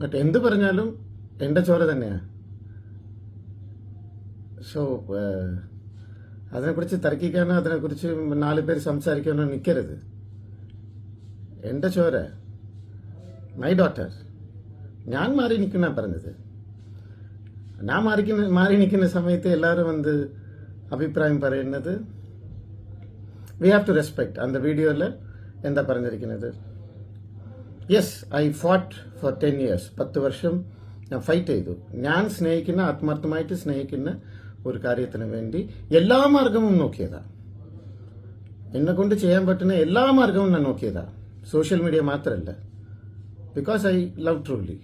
But എന്ത് പറഞ്ഞാലും എന്റെ ചോര തന്നെയാണ് സോ അതിനെക്കുറിച്ച് തർക്കിക്കാനോ അതിനെക്കുറിച്ച് നാല് പേര് സംസാരിക്കാനോ നിൽക്കരുത് എന്റെ ചോര. മൈ ഡോട്ടർ ഞാൻ മാറി നിൽക്കുന്ന പറഞ്ഞത്. ഞാൻ മാറിക്കുന്ന മാറി നിൽക്കുന്ന സമയത്ത് എല്ലാവരും വന്ന് അഭിപ്രായം പറയുന്നത്? വി ഹാവ് ടു റെസ്പെക്ട് അന്ത വീഡിയോയിൽ എന്താ പറഞ്ഞിരിക്കുന്നത്? Yes I fought for ten years പത്ത് വർഷം ഞാൻ ഫൈറ്റ് ചെയ്തു. ഞാൻ സ്നേഹിക്കുന്ന ആത്മാർത്ഥമായിട്ട് സ്നേഹിക്കുന്ന ഒരു കാര്യത്തിന് വേണ്ടി എല്ലാ മാർഗവും നോക്കിയതാ. എന്നെ കൊണ്ട് ചെയ്യാൻ പറ്റുന്ന എല്ലാ മാർഗവും ഞാൻ നോക്കിയതാ. സോഷ്യൽ മീഡിയ മാത്രമല്ല ബിക്കോസ് ഐ ലവ് ട്രൂലി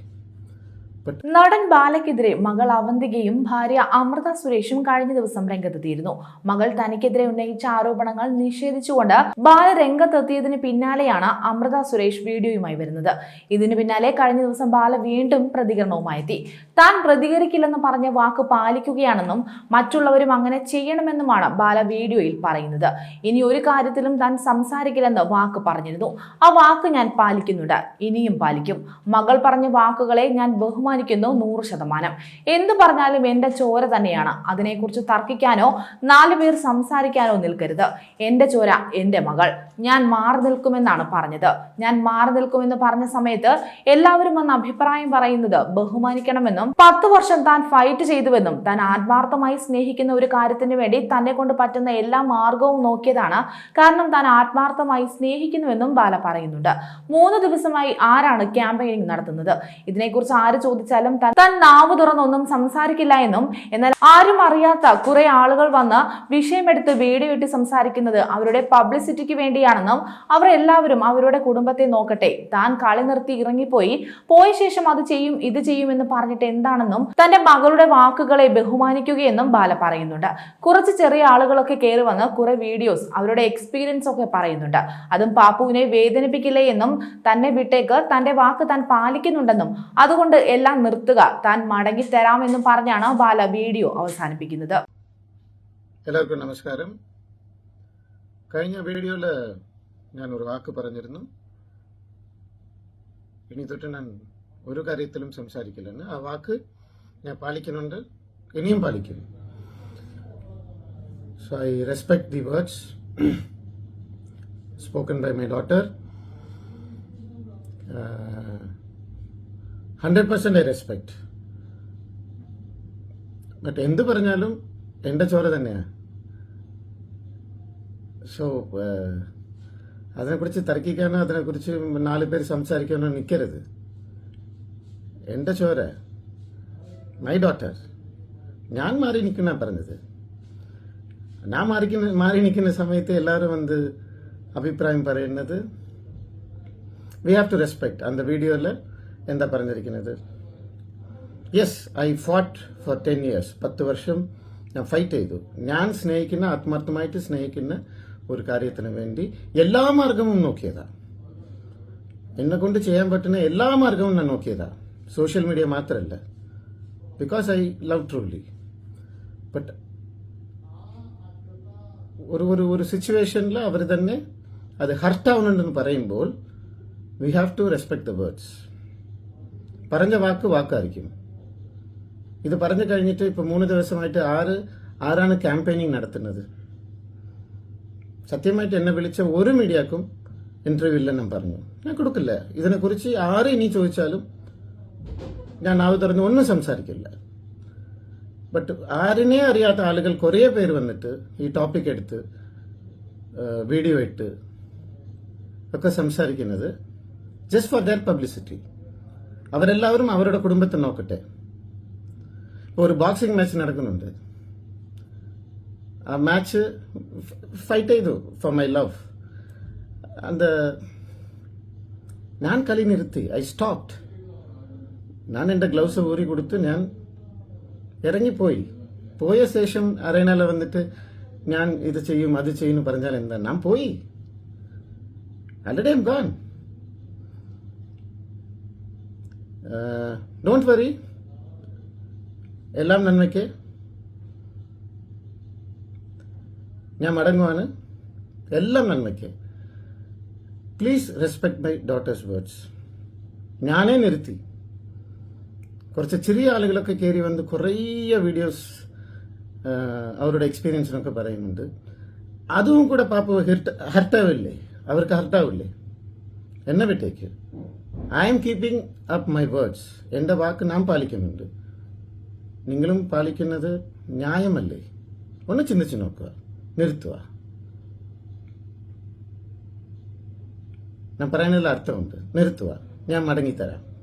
നടൻ ബാലയ്ക്കെതിരെ മകൾ അവന്തികയും ഭാര്യ അമൃത സുരേഷും കഴിഞ്ഞ ദിവസം രംഗത്തെത്തിയിരുന്നു. മകൾ തനിക്കെതിരെ ഉന്നയിച്ച ആരോപണങ്ങൾ നിഷേധിച്ചുകൊണ്ട് ബാല രംഗത്തെത്തിയതിന് പിന്നാലെയാണ് അമൃത സുരേഷ് വീഡിയോയുമായി വരുന്നത്. ഇതിന് പിന്നാലെ കഴിഞ്ഞ ദിവസം ബാല വീണ്ടും പ്രതികരണവുമായി എത്തി താൻ പ്രതികരിക്കില്ലെന്ന് പറഞ്ഞ വാക്ക് പാലിക്കുകയാണെന്നും മറ്റുള്ളവരും അങ്ങനെ ചെയ്യണമെന്നുമാണ് ബാല വീഡിയോയിൽ പറയുന്നത്. ഇനി ഒരു കാര്യത്തിലും താൻ സംസാരിക്കില്ലെന്ന് വാക്ക് പറഞ്ഞിരുന്നു. ആ വാക്ക് ഞാൻ പാലിക്കുന്നുണ്ട്. ഇനിയും പാലിക്കും. മകൾ പറഞ്ഞ വാക്കുകളെ ഞാൻ ബഹുമാനിക്കുന്നു നൂറ് ശതമാനം. എന്തു പറഞ്ഞാലും എന്റെ ചോര തന്നെയാണ്. അതിനെക്കുറിച്ച് തർക്കിക്കാനോ നാലു പേർ സംസാരിക്കാനോ നിൽക്കരുത്. എന്റെ ചോര എന്റെ മകൾ. ഞാൻ മാറി നിൽക്കുമെന്നാണ് പറഞ്ഞത്. ഞാൻ മാറി നിൽക്കുമെന്ന് പറഞ്ഞ സമയത്ത് എല്ലാവരും വന്ന് അഭിപ്രായം പറയുന്നത് ബഹുമാനിക്കണമെന്നും പത്ത് വർഷം താൻ ഫൈറ്റ് ചെയ്തുവെന്നും താൻ ആത്മാർത്ഥമായി സ്നേഹിക്കുന്ന ഒരു കാര്യത്തിന് വേണ്ടി തന്നെ കൊണ്ട് പറ്റുന്ന എല്ലാ മാർഗവും നോക്കിയതാണ്. കാരണം താൻ ആത്മാർത്ഥമായി സ്നേഹിക്കുന്നുവെന്നും ബാല പറയുന്നുണ്ട്. മൂന്ന് ദിവസമായി ആരാണ് ക്യാമ്പയിനിങ് നടത്തുന്നത്? ഇതിനെക്കുറിച്ച് ആര് ചോദിച്ചാലും താൻ താൻ നാവ് തുറന്നൊന്നും സംസാരിക്കില്ല എന്നും എന്നാൽ ആരും അറിയാത്ത കുറെ ആളുകൾ വന്ന് വിഷയമെടുത്ത് വീഡിയോ ഇട്ട് സംസാരിക്കുന്നത് അവരുടെ പബ്ലിസിറ്റിക്ക് വേണ്ടിയാണെന്നും അവർ എല്ലാവരും അവരുടെ കുടുംബത്തെ നോക്കട്ടെ. താൻ കളി നിർത്തി ഇറങ്ങിപ്പോയി. പോയ ശേഷം അത് ചെയ്യും ഇത് ചെയ്യും എന്ന് പറഞ്ഞിട്ട് എന്താണെന്നും തന്റെ മകളുടെ വാക്കുകളെ ബഹുമാനിക്കുകയെന്നും ബാല പറയുന്നുണ്ട്. കുറച്ച് ചെറിയ ആളുകളൊക്കെ കയറി വന്ന് കുറെ വീഡിയോസ് അവരുടെ എക്സ്പീരിയൻസ് ഒക്കെ പറയുന്നുണ്ട്. അതും പാപ്പുവിനെ വേദനിപ്പിക്കില്ലേ എന്നും തന്നെ വിട്ടേക്ക് തന്റെ വാക്ക് താൻ പാലിക്കുന്നുണ്ടെന്നും അതുകൊണ്ട് എല്ലാം നിർത്തുക താൻ മടങ്ങി തരാമെന്നും പറഞ്ഞാണ് ബാല വീഡിയോ അവസാനിപ്പിക്കുന്നത്. എല്ലാവർക്കും നമസ്കാരം. കഴിഞ്ഞ വീഡിയോയിൽ ഞാൻ ഒരു വാക്ക് പറഞ്ഞിരുന്നു. ഇനി തൊട്ട് ഞാൻ ഒരു കാര്യത്തിലും സംസാരിക്കില്ലെന്ന്. ആ വാക്ക് ഞാൻ പാലിക്കുന്നുണ്ട്. ഇനിയും പാലിക്കും. So I respect the words spoken by my daughter hundred percent I respect. But എന്ത് പറഞ്ഞാലും എന്റെ ചോര തന്നെയാണ് സോ അതിനെക്കുറിച്ച് തർക്കിക്കാനോ അതിനെക്കുറിച്ച് നാല് പേര് സംസാരിക്കാനോ നിൽക്കരുത് എന്റെ ചോര മൈ ഡോട്ടർ ഞാൻ മാറി നിൽക്കുന്ന പറഞ്ഞത്. ഞാൻ മാറിക്കുന്ന മാറി നിൽക്കുന്ന സമയത്ത് എല്ലാവരും വന്ന് അഭിപ്രായം പറയുന്നത്? വി ഹാവ് ടു റെസ്പെക്ട് അന്ത വീഡിയോയിൽ എന്താ പറഞ്ഞിരിക്കുന്നത്? Yes I fought for ten years പത്ത് വർഷം ഞാൻ ഫൈറ്റ് ചെയ്തു. ഞാൻ സ്നേഹിക്കുന്ന ആത്മാർത്ഥമായിട്ട് സ്നേഹിക്കുന്ന ഒരു കാര്യത്തിന് വേണ്ടി എല്ലാ മാർഗവും നോക്കിയതാ. എന്നെ കൊണ്ട് ചെയ്യാൻ പറ്റുന്ന എല്ലാ മാർഗവും ഞാൻ നോക്കിയതാ. സോഷ്യൽ മീഡിയ മാത്രമല്ല because I love truly but ഒരു ഒരു ഒരു സിറ്റുവേഷനിൽ അവർ തന്നെ അത് ഹർട്ടാവുന്നുണ്ടെന്ന് പറയുമ്പോൾ we have to respect the words പറഞ്ഞ വാക്ക് വാക്കായിരിക്കും. ഇത് പറഞ്ഞു കഴിഞ്ഞിട്ട് ഇപ്പൊ മൂന്ന് ദിവസമായിട്ട് ആറ് ആരാണ് ക്യാമ്പയിനിങ് നടത്തുന്നത്? സത്യമായിട്ട് എന്നെ വിളിച്ച ഒരു മീഡിയക്കും ഇന്റർവ്യൂ ഇല്ലെന്നും പറഞ്ഞു. ഞാൻ കൊടുക്കില്ല. ഇതിനെക്കുറിച്ച് ആര് ഇനി ചോദിച്ചാലും ഞാൻ നാവ് തുറന്ന് ഒന്നും സംസാരിക്കില്ല. ബട്ട് ആരിനെ അറിയാത്ത ആളുകൾ കുറേ പേര് വന്നിട്ട് ഈ ടോപ്പിക് എടുത്ത് വീഡിയോ ഇട്ട് ഒക്കെ സംസാരിക്കുന്നത് ജസ്റ്റ് ഫോർ ദാറ്റ് പബ്ലിസിറ്റി അവരെല്ലാവരും അവരുടെ കുടുംബത്തെ നോക്കട്ടെ ഇപ്പോൾ ഒരു ബോക്സിംഗ് മാച്ച് നടക്കുന്നുണ്ട് ആ മാച്ച് ഫൈറ്റ് ചെയ്തു ഫോർ മൈ ലവ് அந்த ഞാൻ കളി നിർത്തി ഐ സ്റ്റോപ്ഡ് ഞാൻ എൻ്റെ ഗ്ലൗസ് ഊരി കൊടുത്ത് ഞാൻ ഇറങ്ങിപ്പോയി പോയ ശേഷം അറേനയിൽ വന്നിട്ട് ഞാൻ ഇത് ചെയ്യും അത് ചെയ്യും എന്ന് പറഞ്ഞാൽ എന്താ ഞാൻ പോയി already M gone don't worry എല്ലാം നന്മയ്ക്ക്. ഞാൻ മടങ്ങുവാണ്. എല്ലാം നന്മയ്ക്ക്. Please respect my daughter's words ഞാനേ നിർത്തി കുറച്ച് ചെറിയ ആളുകളൊക്കെ കയറി വന്ന് കുറേ വീഡിയോസ് അവരുടെ എക്സ്പീരിയൻസിനൊക്കെ പറയുന്നുണ്ട്. അതും കൂടെ പാപ്പ ഹെർട്ട് ഹർട്ടാവില്ലേ? അവർക്ക് ഹർട്ടാവില്ലേ? എന്നെ വിട്ടേക്ക്. I am keeping up my words എന്റെ വാക്ക് ഞാൻ പാലിക്കുന്നുണ്ട്. നിങ്ങളും പാലിക്കുന്നത് ന്യായമല്ലേ? ഒന്ന് ചിന്തിച്ചു നോക്കുക. നിർത്തുക. ഞാൻ പറയുന്നതിൽ അർത്ഥമുണ്ട്. നിർത്തുക. ഞാൻ മടങ്ങിത്തരാം.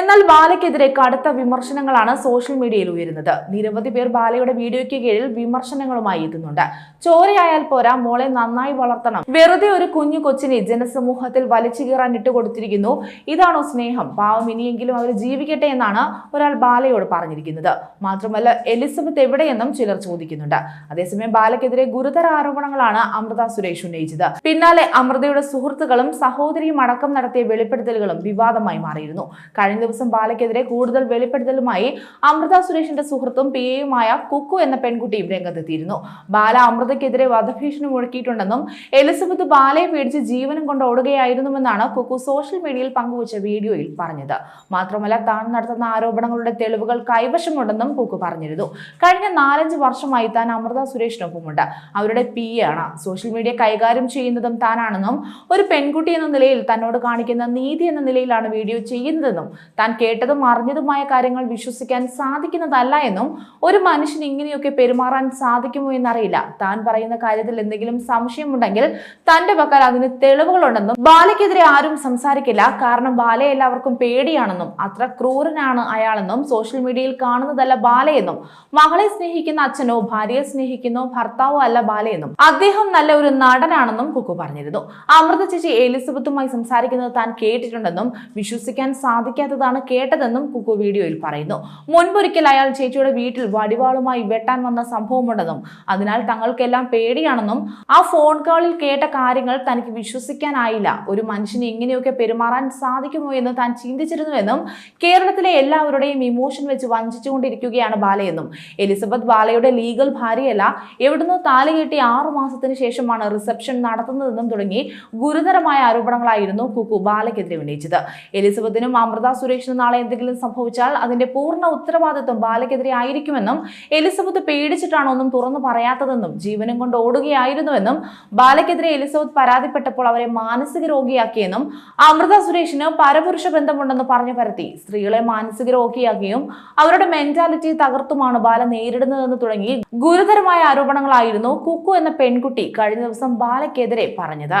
എന്നാൽ ബാലയ്ക്കെതിരെ കടുത്ത വിമർശനങ്ങളാണ് സോഷ്യൽ മീഡിയയിൽ ഉയരുന്നത്. നിരവധി പേർ ബാലയുടെ വീഡിയോയ്ക്ക് കീഴിൽ വിമർശനങ്ങളുമായി എത്തുന്നുണ്ട്. ചോരയായാൽ പോരാ മോളെ നന്നായി വളർത്തണം. വെറുതെ ഒരു കുഞ്ഞു കൊച്ചിനെ ജനസമൂഹത്തിൽ വലിച്ചു കീറാൻ ഇട്ടുകൊടുത്തിരിക്കുന്നു. ഇതാണോ സ്നേഹം? പാവം ഇനിയെങ്കിലും അവർ ജീവിക്കട്ടെ എന്നാണ് ഒരാൾ ബാലയോട് പറഞ്ഞിരിക്കുന്നത്. മാത്രമല്ല എലിസബത്ത് എവിടെയെന്നും ചിലർ ചോദിക്കുന്നുണ്ട്. അതേസമയം ബാലയ്ക്കെതിരെ ഗുരുതര ആരോപണങ്ങളാണ് അമൃത സുരേഷ് ഉന്നയിച്ചത്. പിന്നാലെ അമൃതയുടെ സുഹൃത്തുക്കളും സഹോദരിയും അടക്കം നടത്തിയ വെളിപ്പെടുത്തലുകളും വിവാദമായി മാറിയിരുന്നു. കഴിഞ്ഞ ദിവസം ബാലയ്ക്കെതിരെ കൂടുതൽ വെളിപ്പെടുത്തലുമായി അമൃത സുരേഷിന്റെ സുഹൃത്തും പി എയുമായ കുക്കു എന്ന പെൺകുട്ടിയും രംഗത്തെത്തിയിരുന്നു. ബാല അമൃതയ്ക്കെതിരെ വധഭീഷണി മുഴക്കിയിട്ടുണ്ടെന്നും എലിസബത്ത് ബാലയെ പേടിച്ച് ജീവനം കൊണ്ട് ഓടുകയായിരുന്നുവെന്നാണ് കുക്കു സോഷ്യൽ മീഡിയയിൽ പങ്കുവച്ച വീഡിയോയിൽ പറഞ്ഞത്. മാത്രമല്ല താൻ നടത്തുന്ന ആരോപണങ്ങളുടെ തെളിവുകൾ കൈവശമുണ്ടെന്നും കുക്കു പറഞ്ഞിരുന്നു. കഴിഞ്ഞ നാലഞ്ച് വർഷമായി താൻ അമൃത സുരേഷിനൊപ്പമുണ്ട്. അവരുടെ പി ആണ് സോഷ്യൽ മീഡിയ കൈകാര്യം ചെയ്യുന്നതും താനാണെന്നും ഒരു പെൺകുട്ടി എന്ന നിലയിൽ തന്നോട് കാണിക്കുന്ന നീതി എന്ന നിലയിലാണ് വീഡിയോ ചെയ്യുന്നതെന്നും താൻ കേട്ടതും അറിഞ്ഞതുമായ കാര്യങ്ങൾ വിശ്വസിക്കാൻ സാധിക്കുന്നതല്ല എന്നും ഒരു മനുഷ്യന് ഇങ്ങനെയൊക്കെ പെരുമാറാൻ സാധിക്കുമോ എന്നറിയില്ല. താൻ പറയുന്ന കാര്യത്തിൽ എന്തെങ്കിലും സംശയമുണ്ടെങ്കിൽ തന്റെ പക്കൽ അതിന് തെളിവുകളുണ്ടെന്നും ബാലയ്ക്കെതിരെ ആരും സംസാരിക്കില്ല. കാരണം ബാലയെ എല്ലാവർക്കും പേടിയാണെന്നും അത്ര ക്രൂരനാണ് അയാളെന്നും സോഷ്യൽ മീഡിയയിൽ കാണുന്നതല്ല ബാലയെന്നും. മകളെ സ്നേഹിക്കുന്ന അച്ഛനോ ഭാര്യയെ സ്നേഹിക്കുന്നോ ഭർത്താവോ അല്ല ബാലയെന്നും. അദ്ദേഹം നല്ല ഒരു നടനാണെന്നും കുക്കു പറഞ്ഞിരുന്നു. അമൃത ചേച്ചി എലിസബത്തുമായി സംസാരിക്കുന്നത് താൻ കേട്ടിട്ടുണ്ടെന്നും വിശ്വസിക്കാൻ സാധിക്കാത്തതാണ് കേട്ടതെന്നും കുക്കു വീഡിയോയിൽ പറയുന്നു. മുൻപൊരിക്കൽ അയാൾ ചേച്ചിയുടെ വീട്ടിൽ വടിവാളുമായി വെട്ടാൻ വന്ന സംഭവമുണ്ടെന്നും അതിനാൽ തങ്ങൾക്കെല്ലാം പേടിയാണെന്നും ആ ഫോൺ കോളിൽ കേട്ട കാര്യങ്ങൾ തനിക്ക് വിശ്വസിക്കാനായില്ല. ഒരു മനുഷ്യന് ഇങ്ങനെയൊക്കെ പെരുമാറാൻ സാധിക്കുമോ എന്ന് താൻ ചിന്തിച്ചിരുന്നുവെന്നും കേരളത്തിലെ എല്ലാവരുടെയും ഇമോഷൻ വെച്ച് വഞ്ചിച്ചുകൊണ്ടിരിക്കുകയാണ് ബാലയെന്നും. എലിസബത്ത് ബാലയുടെ ലീഗൽ ഭാര്യയല്ല എവിടുന്നോ താലി കെട്ടി ആറു മാസത്തിന് ശേഷമാണ് റിസപ്ഷൻ നടത്തുന്നതെന്നും തുടങ്ങി ഗുരുതരമായ ആരോപണങ്ങളായിരുന്നു കുക്കു ബാലയ്ക്കെതിരെ ഉന്നയിച്ചത്. എലിസബത്തിനും അമൃത സുരേഷിന് നാളെ എന്തെങ്കിലും സംഭവിച്ചാൽ അതിന്റെ പൂർണ ഉത്തരവാദിത്വം ബാലയ്ക്കെതിരെ ആയിരിക്കുമെന്നും എലിസബത്ത് പേടിച്ചിട്ടാണ് ഒന്നും തുറന്നു പറയാത്തതെന്നും ജീവനും കൊണ്ട് ഓടുകയായിരുന്നുവെന്നും ബാലയ്ക്കെതിരെ എലിസബത്ത് പരാതിപ്പെട്ടപ്പോൾ അവരെ മാനസിക രോഗിയാക്കിയെന്നും അമൃത സുരേഷിന് പരപുരുഷ ബന്ധമുണ്ടെന്ന് പറഞ്ഞു പരത്തി. സ്ത്രീകളെ മാനസിക രോഗിയാക്കിയും അവരുടെ മെന്റാലിറ്റി തകർത്തുമാണ് ബാല നേരിടുന്നതെന്ന് തുടങ്ങി ഗുരുതരമായ ആരോപണങ്ങളായിരുന്നു കുക്കു എന്ന പെൺകുട്ടി കഴിഞ്ഞ ദിവസം ബാലയ്ക്കെതിരെ പറഞ്ഞത്.